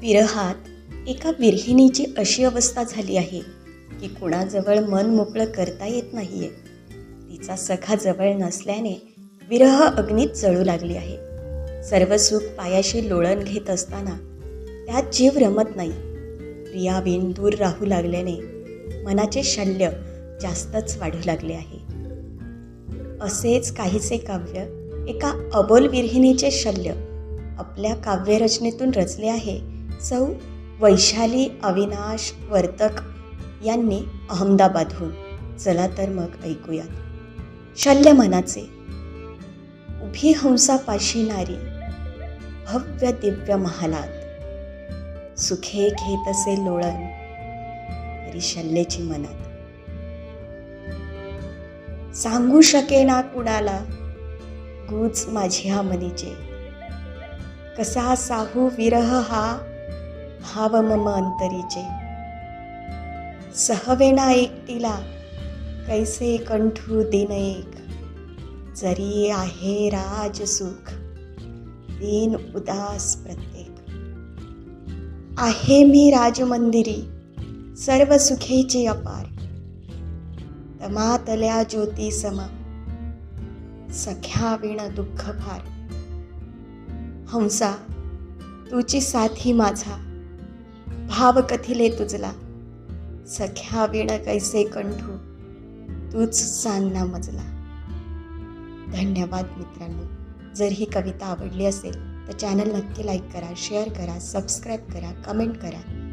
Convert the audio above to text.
विरहात एका विरहिणीची अशी अवस्था झाली आहे की कुणाजवळ मन मोकळं करता येत नाहीये. तिचा सखा जवळ नसल्याने विरह अग्नीत जळू लागली आहे. सर्व सुख पायाशी लोळण घेत असताना त्यात जीव रमत नाही. प्रियाबीन दूर राहू लागल्याने मनाचे शल्य जास्तच वाढू लागले आहे. असेच काहीसे काव्य एका अबोल विरहिणीचे शल्य आपल्या काव्यरचनेतून रचले आहे सौ वैशाली अविनाश वर्तक यांनी अहमदाबादहून. चला तर मग ऐकूयात. शल्य मनाचे. उभी हंसापाशी नारी. भव्य दिव्य महालात. सुखे घेत असे लोळण. तरी शल्यची मनात. सांगू शकेना कुणाला? गूच माझ्या मनीचे कसा साहू विरह हा? भाव मम अंतरीचे सहवेना एकटीला कैसे कंठू दिन एक? जरी आहे राज सुख दिन उदास प्रत्येक. आहे मी राजमंदिरी सर्व सुखेचे अपार. तमातल्या ज्योती सम सख्या विण दुःख फार. हंसा तुची साथी माझा. भाव कथिले तुझला. सख्या विण कैसे कंठू तूच सांगना मजला. धन्यवाद मित्रांनो. जर ही कविता आवडली असेल तर चॅनल नक्की लाईक करा शेअर करा सबस्क्राईब करा कमेंट करा.